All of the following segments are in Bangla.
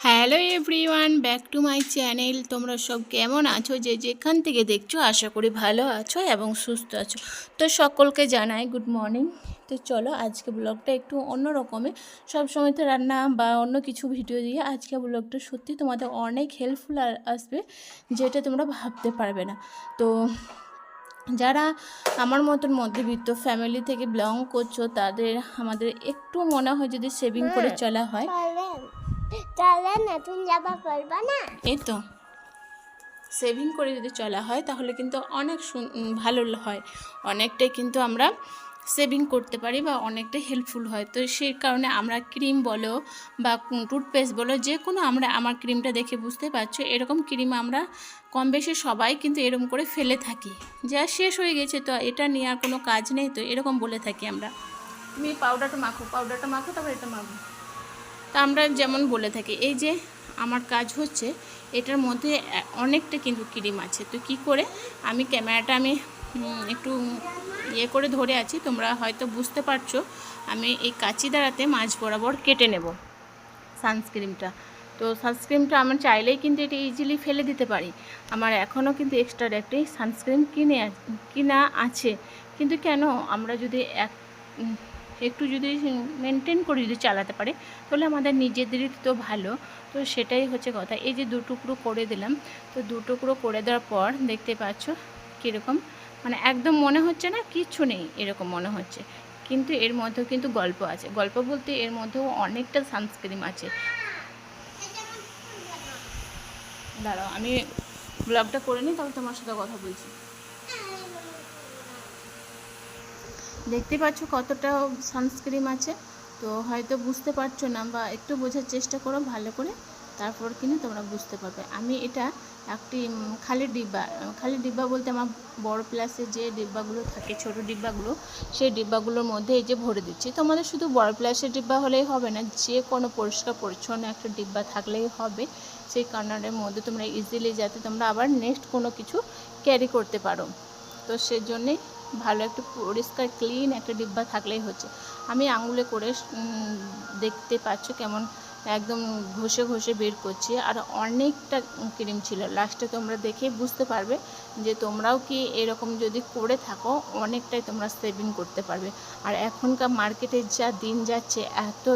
Hello everyone back to my channel তোমরা সব কেমন আছো? যে যেখান থেকে দেখছ আশা করি ভালো আছো এবং সুস্থ আছো। তো সকলকে জানাই গুড মর্নিং তো চলো আজকে ব্লগটা একটু অন্য রকমের সবসময় তো রান্না বা অন্য কিছু ভিডিও দিয়ে আজকে ব্লগটা সত্যি তোমাদের অনেক হেল্পফুল আসবে যেটা তোমরা ভাবতে পারবে না। তো যারা আমার মতন মধ্যবিত্ত ফ্যামিলি থেকে বিলং করছ তাদের আমাদের একটু মনে হয় যদি সেভিং করে চলা হয়। তাহলে নতুন জামা না? এই তো সেভিং করে যদি চলা হয়, তাহলে কিন্তু অনেক ভালো হয়। অনেকটাই কিন্তু আমরা সেভিং করতে পারি বা অনেকটাই হেল্পফুল হয়। তো সেই কারণে আমরা ক্রিম বলো বা টুথপেস্ট বলো, যে কোনো আমরা আমার ক্রিমটা দেখে বুঝতে পারছ, এরকম ক্রিম আমরা কম বেশি সবাই কিন্তু এরকম করে ফেলে থাকি। যা শেষ হয়ে গেছে তো এটা নিয়ে আর কোনো কাজ নেই তো এরকম বলে থাকি আমরা। তুমি পাউডারটা মাখো পাউডারটা মাখো, তারপর এটা মাখো। তা আমরা যেমন বলে থাকি, এই যে আমার কাজ হচ্ছে, এটার মধ্যে অনেকটা কিন্তু ক্রিম আছে। তো কি করে? আমি ক্যামেরাটা আমি একটু ইয়ে করে ধরে আছি, তোমরা হয়তো বুঝতে পারছ, আমি এই কাঁচি দ্বারাতে মাছ বরাবর কেটে নেব সানস্ক্রিনটা তো সানস্ক্রিনটা আমার চাইলেই কিন্তু এটা ইজিলি ফেলে দিতে পারি। আমার এখনও কিন্তু এক্সট্রা একটি সানস্ক্রিন কিনে কিনা আছে। কিন্তু কেন? আমরা যদি এক একটু যদি মেনটেন করে যদি চালাতে পারে, তাহলে আমাদের নিজেদেরই তো ভালো। তো সেটাই হচ্ছে কথা। এই যে দুটুকরো করে দিলাম, তো দুটুকরো করে দেওয়ার পর দেখতে পাচ্ছ কীরকম? মানে একদম মনে হচ্ছে না, কিচ্ছু নেই এরকম মনে হচ্ছে। কিন্তু এর মধ্যেও কিন্তু গল্প আছে। গল্প বলতে এর মধ্যেও অনেকটা সানস্ক্রিন আছে। দাঁড়াও, আমি ব্লগটা করে নিই, তাহলে তোমার সাথে কথা বলছি। দেখতে পাচ্ছ কতটা সানস্ক্রিন আছে। তো হয়তো বুঝতে পারছ না বা একটু বোঝার চেষ্টা করো ভালো করে, তারপর কিন্তু তোমরা বুঝতে পারবে। আমি এটা একটি খালি ডিব্বা খালি ডিব্বা বলতে আমার বড় প্লাসের যে ডিব্বাগুলো থাকে, ছোট ডিব্বাগুলো, সেই ডিব্বাগুলোর মধ্যে এই যে ভরে দিচ্ছি। তোমাদের শুধু বড় প্লাসের ডিব্বা হলেই হবে না, যে কোনো পরিষ্কার পরিচ্ছন্ন একটা ডিব্বা থাকলেই হবে। সেই কর্নারের মধ্যে তোমরা ইজিলি যাতে তোমরা আবার নেক্সট কোনো কিছু ক্যারি করতে পারো। তো সেজন্যে ভালো, একটু পরিষ্কার ক্লিন একটা ডিব্বা থাকলেই হচ্ছে। আমি আঙুলে করে দেখতে পাচ্ছ কেমন একদম ঘষে ঘষে বের করছি। আর অনেকটা ক্রিম ছিল। লাস্টে তোমরা দেখে বুঝতে পারবে যে তোমরাও কি এরকম যদি করে থাকো, অনেকটাই তোমরা সেভিং করতে পারবে। আর এখনকার মার্কেটে যা দিন যাচ্ছে, এত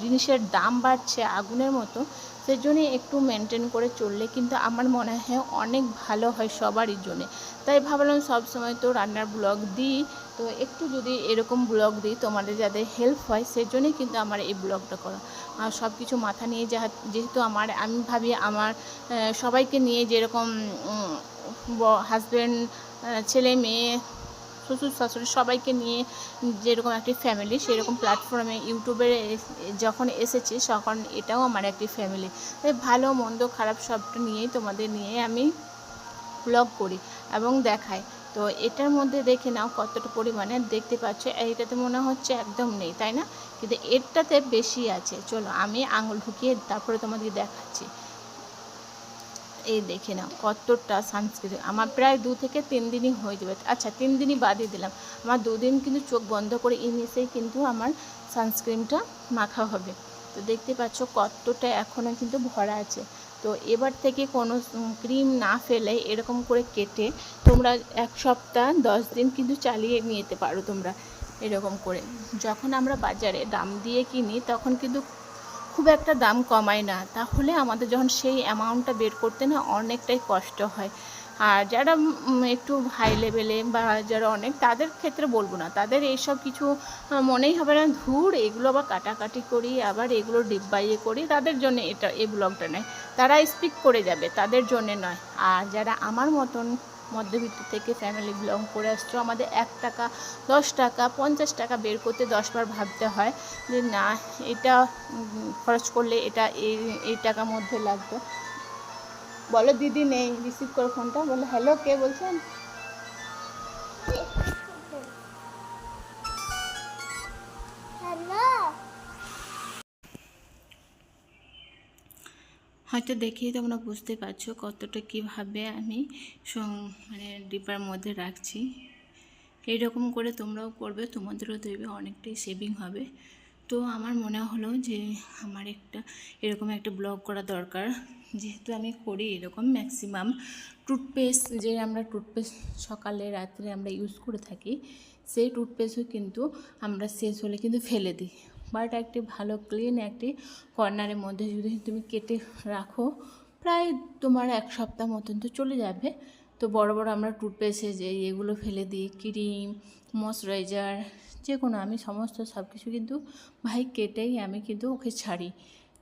জিনিসের দাম বাড়ছে আগুনের মতো সেজন্য একটু মেনটেন করে চললে কিন্তু আমার মনে হয় অনেক ভালো হয় সবারই জন্য। তাই ভাবলাম সব সময় তো রান্নার ব্লগ দিই। তো একটু যদি এরকম ব্লগ দিই, তোমাদের যাদের হেল্প হয় সেজন্যই কিন্তু আমার এই ব্লগটা করা। আর সব কিছু মাথা নিয়ে যেহেতু আমার, আমি ভাবি আমার সবাইকে নিয়ে যেরকম হাজব্যান্ড ছেলে, মেয়ে শ্বশুর শাশুড়ি সবাইকে নিয়ে যেরকম একটি ফ্যামিলি সেরকম প্ল্যাটফর্মে ইউটিউবে যখন এসেছি, তখন এটাও আমার একটি ফ্যামিলি তাই ভালো, মন্দ, খারাপ সবটা নিয়েই তোমাদের নিয়ে আমি ব্লগ করি এবং দেখাই। তো এটার মধ্যে দেখে নাও কতটা পরিমাণে দেখতে পাচ্ছ। এইটাতে মনে হচ্ছে একদম নেই, তাই না? কিন্তু এরটাতে বেশি আছে। চলো আমি আঙুল ঢুকিয়ে তারপরে তোমাদেরকে দেখাচ্ছি। এই দেখে নাও, কতটা সানস্ক্রিন আমার প্রায় দু থেকে তিন দিনই হয়ে যাবে। আচ্ছা তিন দিনই বাদই দিলাম। আমার দুদিন কিন্তু চোখ বন্ধ করে ইনিসেই কিন্তু আমার সানস্ক্রিনটা মাখা হবে। তো দেখতে পাচ্ছ কতটা এখনও কিন্তু ভরা আছে। তো এবার থেকে কোনো ক্রিম না ফেলে এরকম করে কেটে তোমরা এক সপ্তাহ, দশ দিন কিন্তু চালিয়ে নিতে পারো তোমরা এরকম করে। যখন আমরা বাজারে দাম দিয়ে কিনি, তখন কিন্তু খুব একটা দাম কমায় না। তাহলে আমাদের যখন সেই অ্যামাউন্টটা বের করতে না অনেকটাই কষ্ট হয়। আর যারা একটু হাই লেভেলে বা যারা অনেক, তাদের ক্ষেত্রে বলব না। তাদের এইসব কিছু মনেই হবে না। ধুর, এগুলো আবার কাটাকাটি করি, আবার এগুলো ডিব্বা ইয়ে করি। তাদের জন্য এটা, এই ব্লগটা নেয়। তারা স্পিক করে যাবে, তাদের জন্য নয়। আর যারা আমার মতন মধ্যবিত্ত থেকে ফ্যামিলি বিলং করে আসছো। আমাদের এক টাকা, দশ টাকা, পঞ্চাশ টাকা বের করতে দশবার ভাবতে হয় যে, না, এটা খরচ করলে এটা এই এই টাকার মধ্যে লাগতো বলো, দিদি নেই রিসিভ করো ফোনটা বলো হ্যালো কে বলছেন? হয়তো দেখেই তোমরা বুঝতে পারছ কতটা কীভাবে আমি মানে ডিব্বার মধ্যে রাখছি। এইরকম করে তোমরাও করবে, তোমাদেরও দেখবে অনেকটাই সেভিং হবে। তো আমার মনে হলো যে আমার একটা, এরকম একটা ব্লগ করা দরকার। যেহেতু আমি করি এরকম ম্যাক্সিমাম টুথপেস্ট যে আমরা টুথপেস্ট সকালে, রাত্রে আমরা ইউজ করে থাকি, সেই টুথপেস্টও কিন্তু আমরা শেষ হলে কিন্তু ফেলে দিই। বাট একটি ভালো ক্লিন একটি কর্নারের মধ্যে যদি তুমি কেটে রাখো, প্রায় তোমার এক সপ্তাহ মতন তো চলে যাবে। তো বড় বড় আমরা টুথপেস্টে যে এগুলো ফেলে দিই ক্রিম ময়শ্চারাইজার যে কোনো আমি সমস্ত সব কিছু কিন্তু ভাই কেটেই আমি কিন্তু ওকে ছাড়ি।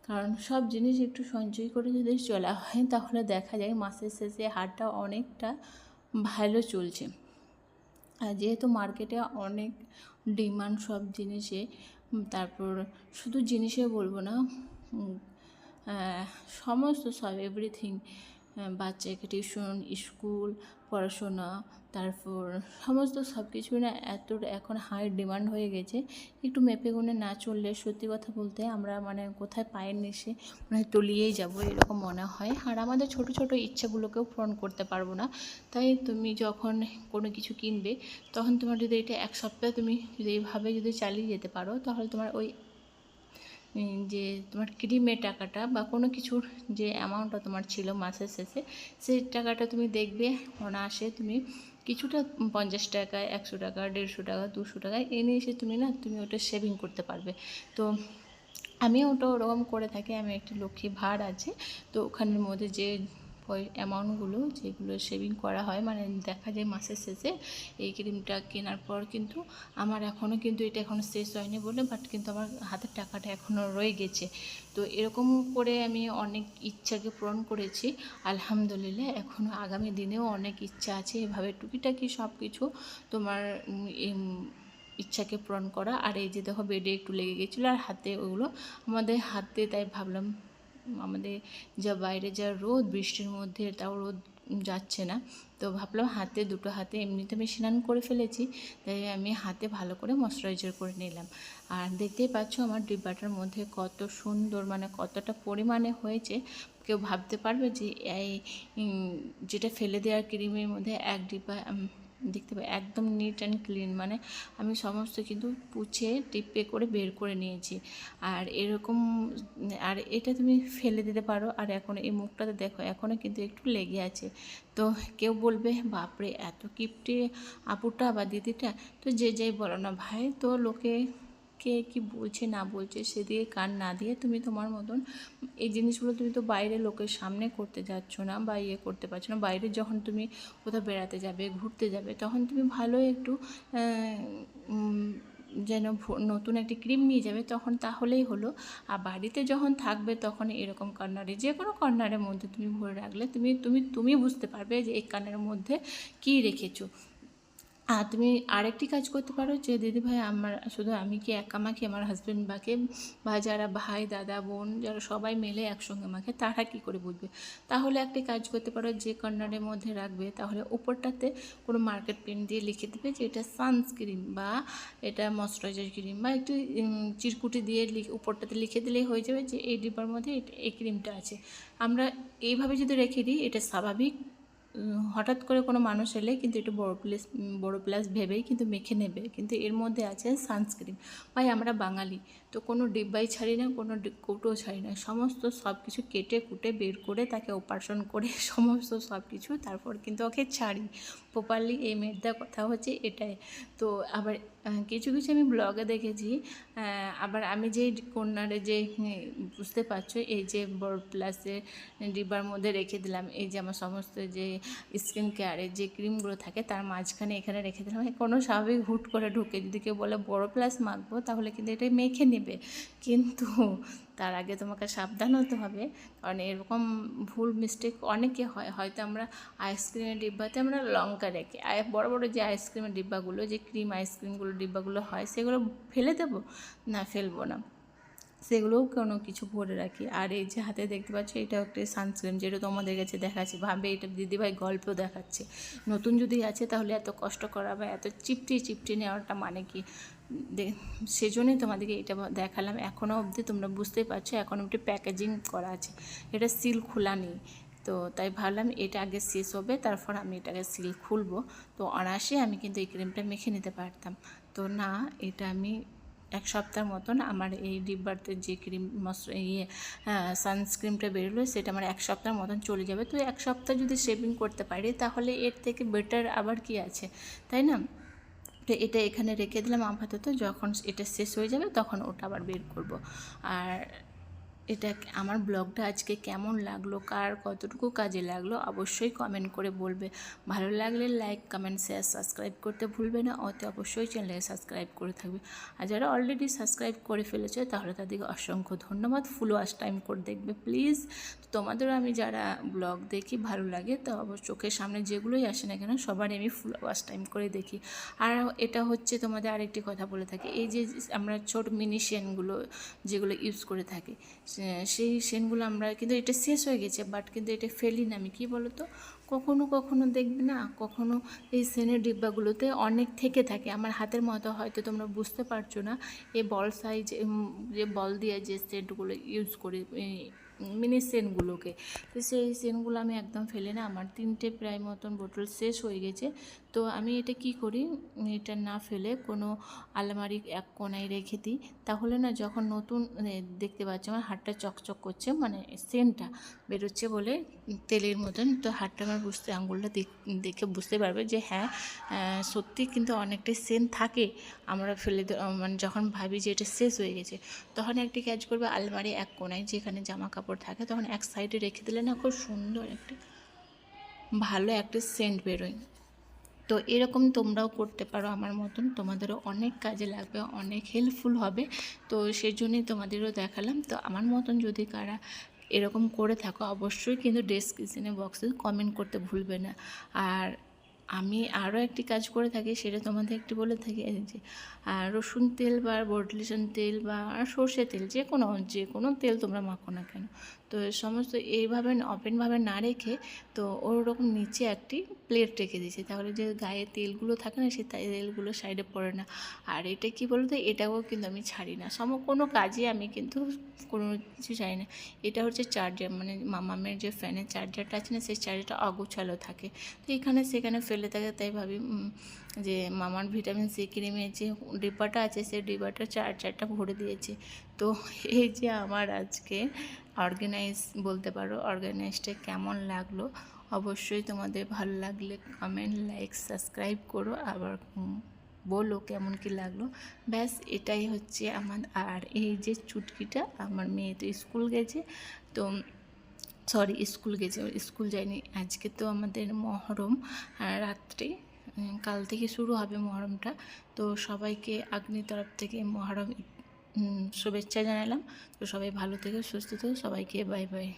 কারণ সব জিনিস একটু সঞ্চয় করে যদি চলা হয়, তাহলে দেখা যায় মাসের শেষে হাটটা অনেকটা ভালো চলছে। আর যেহেতু মার্কেটে অনেক ডিমান্ড সব জিনিসে তারপর শুধু জিনিসে বলব না সমস্ত সব এভরিথিং বাচ্চাকে টিউশন স্কুল পড়াশোনা, তারপর সমস্ত সব কিছু না এত এখন হাই ডিমান্ড হয়ে গেছে। একটু মেপে গুনে না চললে সত্যি কথা বলতে আমরা মানে কোথায় পায়ের নিচে মানে তলিয়েই যাব এরকম মনে হয়। আর আমাদের ছোট ছোট ইচ্ছাগুলোকেও পূরণ করতে পারব না। তাই তুমি যখন কোনো কিছু কিনবে, তখন তোমার যদি এটা এক সপ্তাহ তুমি যদি এইভাবে যদি চালিয়ে যেতে পারো, তাহলে তোমার ওই যে তোমার ক্রিমের টাকাটা বা কোনো কিছুর যে অ্যামাউন্টটা তোমার ছিল মাসের শেষে, সেই টাকাটা তুমি দেখবে আসে তুমি কিছুটা পঞ্চাশ টাকা, একশো টাকা, দেড়শো টাকা, দুশো টাকা এনে এসে তুমি না তুমি ওটা সেভিং করতে পারবে। তো আমি ওটা ওরকম করে থাকি, আমি একটি লক্ষ্মী ভাড় আছে, তো ওখানের মধ্যে যে অ্যামাউন্টগুলো যেগুলো সেভিং করা হয় মানে দেখা যায় মাসের শেষে এই ক্রিমটা কেনার পর কিন্তু আমার এখনও কিন্তু এটা এখনও শেষ হয়নি বলে বাট কিন্তু আমার হাতের টাকাটা এখনও রয়ে গেছে। তো এরকম করে আমি অনেক ইচ্ছাকে পূরণ করেছি। আলহামদুলিল্লাহ এখনও আগামী দিনেও অনেক ইচ্ছা আছে এভাবে টুকিটাকি সব কিছু তোমার ইচ্ছাকে পূরণ করা। আর এই যে দেখো বেডে একটু লেগে গেছিল আর হাতে ওগুলো আমাদের হাতে তাই ভাবলাম আমাদের যা বাইরে যা রোদ, বৃষ্টির মধ্যে তাও রোদ যাচ্ছে না। তো ভাবলাম হাতে, দুটো হাতে এমনিতে আমি স্নান করে ফেলেছি, তাই আমি হাতে ভালো করে ময়শ্চারাইজার করে নিলাম। আর দেখতেই পাচ্ছ আমার ডিব্বাটার মধ্যে কত সুন্দর মানে কতটা পরিমাণে হয়েছে। কেউ ভাবতে পারবে যে এই যেটা ফেলে দেওয়ার ক্রিমের মধ্যে এক ডিব্বা দেখতে পাই, একদম নিট অ্যান্ড ক্লিন মানে আমি সমস্ত কিন্তু পুছে, টিপে করে বের করে নিয়েছি। আর এরকম, আর এটা তুমি ফেলে দিতে পারো, আর এখন এই মুখটাতে দেখো এখনও কিন্তু একটু লেগে আছে। তো কেউ বলবে, বাপরে, এত কিপটে আপুটা বা দিদিটা? তো যে যাই বলো না ভাই, তো লোকে কে কি বলছে, না বলছে সেদিকে কান না দিয়ে তুমি তোমার মতন এই জিনিসগুলো তুমি তো বাইরে লোকের সামনে করতে যাচ্ছ না বা ইয়ে করতে পারছ না। বাইরে যখন তুমি কোথাও বেড়াতে যাবে, ঘুরতে যাবে, তখন তুমি ভালো একটু যেন নতুন একটি ক্রিম নিয়ে যাবে, তখন তাহলেই হলো। আর বাড়িতে যখন থাকবে তখন এরকম কর্নারে, যে কোনো কর্নারের মধ্যে তুমি ভরে রাখলে তুমি তুমি তুমি বুঝতে পারবে যে এই কর্নারের মধ্যে কী রেখেছো। আর তুমি আরেকটি কাজ করতে পারো যে দিদি ভাই আমার, শুধু আমি কি একা মাখি, আমার হাজব্যান্ড বাকে বা যারা ভাই, দাদা, বোন, যারা সবাই মিলে একসঙ্গে মাখে, তারা কি করে বুঝবে? তাহলে একটি কাজ করতে পারো, যে কর্নারের মধ্যে রাখবে, তাহলে উপরটাতে কোনো মার্কেট পেন দিয়ে লিখে দেবে যে, এটা সানস্ক্রিন বা এটা ময়শ্চারাইজার ক্রিম বা একটু চিরকুটি দিয়ে উপরটাতে লিখে দিলেই হয়ে যাবে যে, এই ডিব্বার মধ্যে এই ক্রিমটা আছে। আমরা এইভাবে যদি রেখে দিই, এটা স্বাভাবিক হঠাৎ করে কোনো মানুষ এলে কিন্তু একটু বড় প্লেস, বড় প্লাস ভেবেই কিন্তু মেখে নেবে। কিন্তু এর মধ্যে আছে সানস্ক্রিন। ভাই, আমরা বাঙালি। তো কোনো ডিব্বাই ছাড়ি না, কোনো কৌটোও ছাড়ি না। সমস্ত সব কিছু কেটে কুটে বের করে তাকে অপারেশন করে সমস্ত সব কিছু তারপর কিন্তু ওকে ছাড়ি। প্রপারলি এই মেয়েটার কথা হচ্ছে এটাই। তো আবার কিছু কিছু আমি ব্লগে দেখেছি আবার আমি যে কন্যারে যে বুঝতে পারছ, এই যে বড় প্লাসের ডিব্বার মধ্যে রেখে দিলাম, এই যে আমার সমস্ত যে স্কিন কেয়ারের যে ক্রিমগুলো থাকে, তার মাঝখানে এখানে রেখে দিলাম। কোনো স্বাভাবিক হুট করে ঢুকে যদি কেউ বলে বড় প্লাস মাখবো, তাহলে কিন্তু এটা মেখে নেবে। কিন্তু তার আগে তোমাকে সাবধান হতে হবে। কারণ এরকম ভুল মিস্টেক অনেকে হয়। হয়তো আমরা আইসক্রিমের ডিব্বাতে আমরা লঙ্কা রেখে বড় বড় যে আইসক্রিমের ডিব্বাগুলো, যে ক্রিম আইসক্রিমগুলো ডিব্বাগুলো হয়, সেগুলো ফেলে দেবো? না, ফেলব না। সেগুলোও কোনো কিছু ভরে রাখি। আর এই যে হাতে দেখতে পাচ্ছ এটা একটা সানস্ক্রিন যেটা তোমাদের কাছে দেখাচ্ছে। ভাবে এটা দিদিভাই গল্প দেখাচ্ছে। নতুন যদি আছে, তাহলে এত কষ্ট করা বা এত চিপটি চিপটি নেওয়াটা মানে কি? সেজন্যই তোমাদেরকে এটা দেখালাম। এখনও অবধি তোমরা বুঝতেই পারছ এখন অবধি প্যাকেজিং করা আছে। এটা সিল খোলা নেই। তো তাই ভাবলাম এটা আগে শেষ হবে, তারপর আমি এটাকে সিল খুলবো। তো অনায়াসে আমি কিন্তু এই ক্রিমটা মেখে নিতে পারতাম। তো না, এটা আমি এক সপ্তাহ মতন আমার এই ডিব্বাতে যে ক্রিম মস ইয়ে সানস্ক্রিমটা বেরোলো, সেটা আমার এক সপ্তাহ মতন চলে যাবে। তো এক সপ্তাহ যদি শেভিং করতে পারি, তাহলে এর থেকে বেটার আবার কি আছে? তাই না? তো এটা এখানে রেখে দিলাম আপাতত। যখন এটা শেষ হয়ে যাবে, তখন ওটা আবার বের করব। আর এটা আমার ব্লগটা আজকে কেমন লাগল? কার কতটুকু কাজে লাগল? অবশ্যই কমেন্ট করে বলবে। ভালো লাগলে লাইক কমেন্ট শেয়ার সাবস্ক্রাইব করতে ভুলবে না। অতে অবশ্যই চ্যানেলে সাবস্ক্রাইব করে থাকবে। আর যারা অলরেডি সাবস্ক্রাইব করে ফেলেছে, তাহলে তাদেরকে অসংখ্য ধন্যবাদ। ফুল ওয়াশ টাইম করে দেখবে প্লিজ তোমাদেরও আমি যারা ব্লগ দেখি, ভালো লাগে, তো চোখের সামনে যেগুলোই আসে না কেন সবার আমি ফুল ওয়াশ টাইম করে দেখি। আর এটা হচ্ছে তোমাদের আরেকটি কথা বলে থাকি। এই যে আমরা ছোট মিনি শেনগুলো যেগুলো ইউজ করে থাকি সেই সেনগুলো আমরা, কিন্তু এটা শেষ হয়ে গেছে বাট কিন্তু এটা ফেলি না আমি। কী বলো তো কখনো কখনো দেখবে না, কখনো এই সেনের ডিব্বাগুলোতে অনেক থেকে থাকে। আমার হাতের মতো হয়তো তোমরা বুঝতে পারছ না এই বল সাইজ যে বল দিয়ে যে সেটগুলো ইউজ করি মিনি সেনগুলোকে। তো সেই সেনগুলো আমি একদম ফেলে না, আমার তিনটে প্রায় মতন বোতল শেষ হয়ে গেছে। তো আমি এটা কি করি? এটা না ফেলে কোনো আলমারি এক কোনায় রেখে দিই। তাহলে না যখন নতুন দেখতে পাচ্ছি আমার হাতটা চকচক করছে মানে সেন্টটা বেরোচ্ছে বলে তেলের মতন, তো হাতটা আমার বুঝতে আঙুলটা দেখ- বুঝতে পারবে যে হ্যাঁ সত্যি কিন্তু অনেকটাই সেন্ট থাকে। আমরা ফেলে মানে যখন ভাবি যে এটা শেষ হয়ে গেছে, তখন একটি কাজ করবে আলমারি এক কোনায় যেখানে জামা কাপড় থাকে, তখন এক সাইডে রেখে দিলে না খুব সুন্দর একটা, ভালো একটা সেন্ট বেরোয়। তো এরকম তোমরাও করতে পারো আমার মতন, তোমাদেরও অনেক কাজে লাগবে, অনেক হেল্পফুল হবে। তো সেই জন্যই তোমাদেরও দেখালাম। তো আমার মতন যদি কারা এরকম করে থাকো, অবশ্যই কিন্তু ডেসক্রিপশনে বক্সে কমেন্ট করতে ভুলবে না। আর আমি আরও একটি কাজ করে থাকি, সেটা তোমাদের একটি বলে থাকি যে রসুন তেল বা বটলিশন তেল বা সর্ষে তেল যে কোনো যে কোনো তেল তোমরা মাখো না কেন। তো সমস্ত এইভাবে ওপেনভাবে না রেখে তো ওরকম নিচে একটি প্লেট রেখে দিয়েছি। তাহলে যে গায়ে তেলগুলো থাকে না সেই তেলগুলো সাইডে পড়ে না। আর এটা কি বলতো এটাও কিন্তু আমি ছাড়ি না। সম, কোনো কাজে আমি কিন্তু কোনো কিছু চাই না। এটা হচ্ছে চার্জার মানে মামামের যে ফ্যানের চার্জারটা আছে না, সেই চার্জারটা অগোছালো থাকে। তো এখানে সেখানে ফেলে থাকে, তাই ভাবি যে মামার ভিটামিন সি ক্রিমের যে ডিব্বাটা আছে, সেই ডিব্বাটা চার্জারটা ভরে দিয়েছে। তো এই যে আমার আজকে অর্গানাইজ বলতে পারো অর্গানাইজটা কেমন লাগল? অবশ্যই তোমাদের ভালো লাগলে কমেন্ট লাইক সাবস্ক্রাইব করো। আবার বলো কেমন কি লাগল। ব্যাস, এটাই হচ্ছে আমার, আর এই যে চুটকিটা আমার মেয়ে তো স্কুল গেছে। তো সরি স্কুল গেছে স্কুল যায়নি। আজকে তো আমাদের মহরম রাত্রে কাল থেকে শুরু হবে মহরমটা। তো সবাইকে, আগ্নির তরফ থেকে মহরম শুভেচ্ছা জানালাম। তো সবাই ভালো থেকে সুস্থ থেকো। সবাইকে বাই বাই